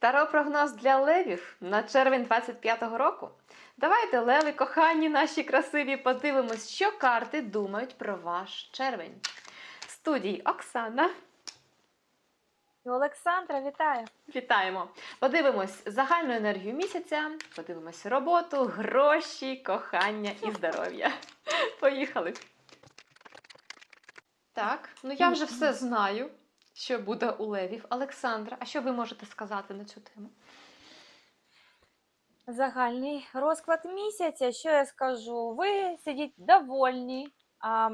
Таро прогноз для левів на червень 25-го року. Давайте, леви, кохані наші красиві, подивимось, що карти думають про ваш червень. В студії Оксана. Олександра, вітаю! Вітаємо! Подивимось загальну енергію місяця, подивимось роботу, гроші, кохання і здоров'я. Поїхали! Так, ну я вже все знаю, що буде у левів. Олександра, а що ви можете сказати на цю тему? Загальний розклад місяця. Що я скажу? Ви сидіть довольні, а,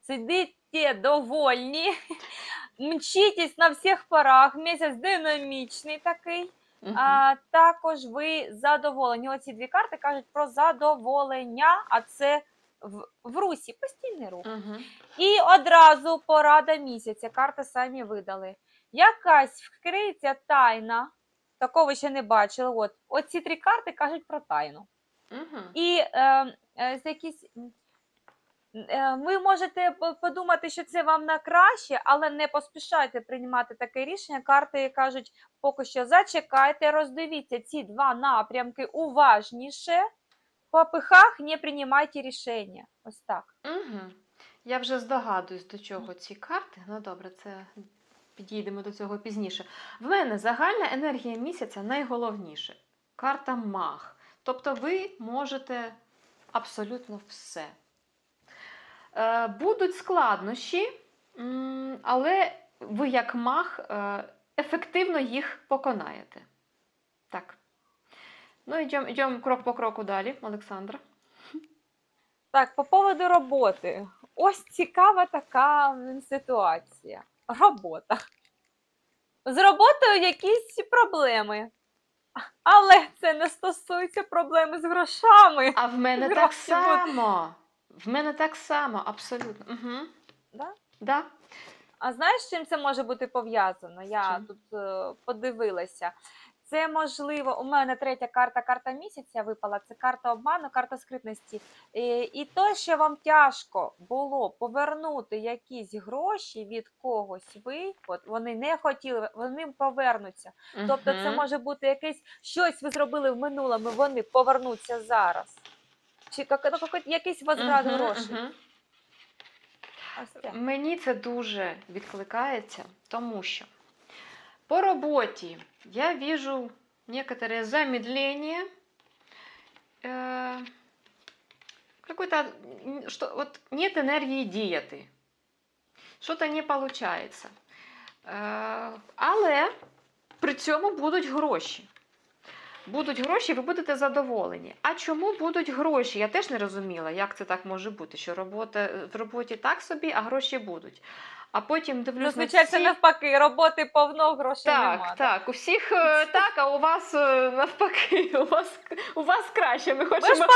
сидите довольні, мчитесь на всіх парах. Місяць динамічний такий. Мгм. А також ви задоволені. Оці дві карти кажуть про задоволення, а це в, в русі постійний рух. Мгм. І одразу порада місяця. Карти самі видали. Якась вкриється тайна. Такого ще не бачили. От оці три карти кажуть про тайну. Мгм. І е, е, якісь. е, Ви можете подумати, що це вам на краще, але не поспішайте приймати таке рішення. Карти кажуть, поки що зачекайте, роздивіться ці два напрямки уважніше. По пихах не приймайте рішення. Ось так. Угу. Я вже здогадуюсь, до чого ці карти. Ну добре, це підійдемо до цього пізніше. В мене загальна енергія місяця найголовніше. Карта маг. Тобто ви можете абсолютно все. Е, будуть складнощі, але ви, як маг, е, ефективно їх поконаєте. Так. Ну, йдемо, йдемо крок по кроку далі, Олександра. Так, по поводу роботи. Ось цікава така ситуація. Робота. З роботою якісь проблеми. Але це не стосується проблеми з грошами. А в мене так Гроші будуть. само. В мене так само, абсолютно. Угу. Да? Да. А знаєш, з чим це може бути пов'язано? Я Чим? тут е, подивилася. Це можливо, у мене третя карта, карта місяця випала. Це карта обману, карта скритності. І, і то, що вам тяжко було повернути якісь гроші від когось, ви от вони не хотіли, вони повернуться. Тобто, це може бути якесь щось ви зробили в минулому, вони повернуться зараз. Чи як- ну, якийсь возврат грошей. Мені це дуже відкликається, тому що по роботі я вижу некоторое замедление, э, какой-то, что вот нет энергии діяти, що-то не получается. Е, але при цьому будуть гроші. Будуть гроші, ви будете задоволені. А чому будуть гроші? Я теж не розуміла, як це так може бути, що робота в роботі так собі, а гроші будуть. А потім дивлюсь Зазвичай на це всі... навпаки, роботи повно, грошей Так, нема. так, у всіх е, так, а у вас е, навпаки, у вас, у вас краще. Ми Ви хочемо, ми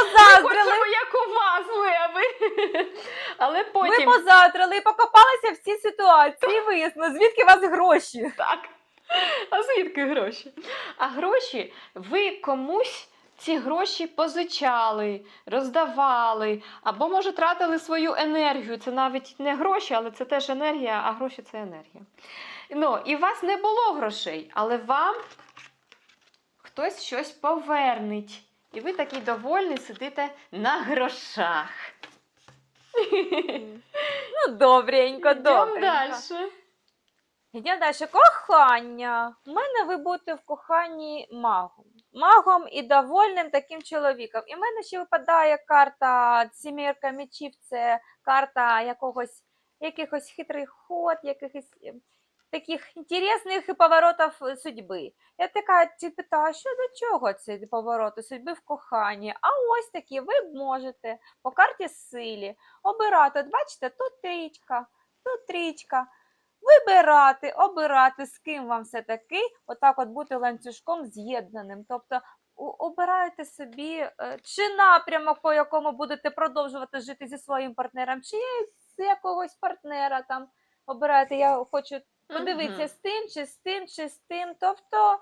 хочемо як у вас. Але ви потім позаздрили і покопалися в цій ситуації. Виясно, звідки у вас гроші? Так. А звідки гроші? А гроші ви комусь ці гроші позичали, роздавали, або, може, тратили свою енергію. Це навіть не гроші, але це теж енергія, а гроші це енергія. Ну, і у вас не було грошей, але вам хтось щось повернеть. І ви такий довольний сидите на грошах. Ну, добренько, добренько. далі. Йдемо далі. Кохання. У мене ви будете в коханні магом. Магом і довольним таким чоловіком. І в мене ще випадає карта сімірка мечів, це карта якогось, якихось хитрий ход, якихось е, таких інтересних поворотів судьби. Я така питаю, що до чого ці повороти судьби в коханні? А ось такі ви можете по карті силі обирати. От бачите, тут трічка, тут трічка вибирати, обирати, з ким вам все-таки отак от бути ланцюжком з'єднаним. Тобто обираєте собі е, чи напрямок, по якому будете продовжувати жити зі своїм партнером, чи з якогось партнера там обираєте. Я хочу подивитися Мгм. з тим, чи з тим, чи з тим. Тобто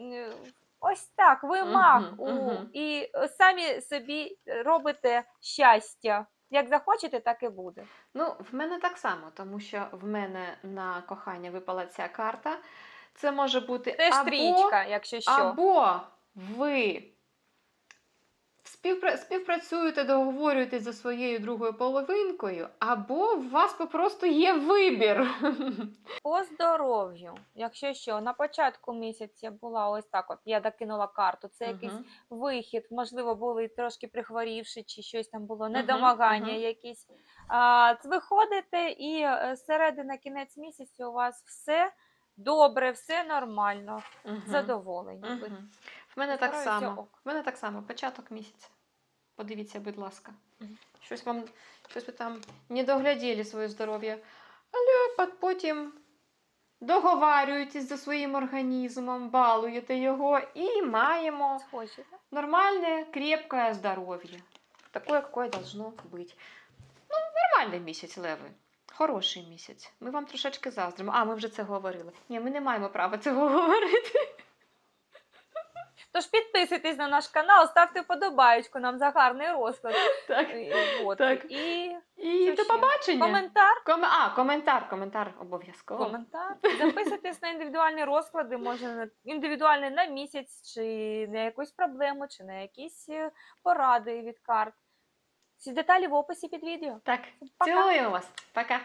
е, ось так, ви маг мгм. і е, самі собі робите щастя. Як захочете, так і буде. Ну, в мене так само, тому що в мене на кохання випала ця карта. Це може бути Це або, стрічка, якщо що. або ви співпра- співпрацюєте, договорюєтесь за своєю другою половинкою, або у вас попросту є вибір. По здоров'ю, якщо що, на початку місяця була ось так, от я докинула карту, це якийсь Мгм. вихід, можливо, були трошки прихворівши, чи щось там було, недомагання мгм. якісь. А, виходите, і е, середина кінець місяця у вас все добре, все нормально, Мгм. задоволені. Мгм. В мене так само. ок. В мене так само, початок місяця. Подивіться, будь ласка. Мгм. Щось вам, щось ви там не догляділи своє здоров'я. Але потім договарюєтесь за своїм організмом, балуєте його і маємо Схожі, да? нормальне, крепкое здоров'я. Такое, какое должно бути. Ну, нормальний місяць, Леви. Хороший місяць. Ми вам трошечки заздримо. А, ми вже це говорили. Ні, ми не маємо права цього говорити. Тож підписуйтесь на наш канал, ставте вподобаєчку нам за гарний розклад. Так. І, от. Так. і І до побачення. коментар. Ком... А, коментар, коментар обов'язково. Коментар. Записуйтесь на індивідуальні розклади, може на- індивідуальний на місяць, чи на якусь проблему, чи на якісь е, поради від карт. Всі деталі в описі під відео. Так, Пока. цілую вас. Пока.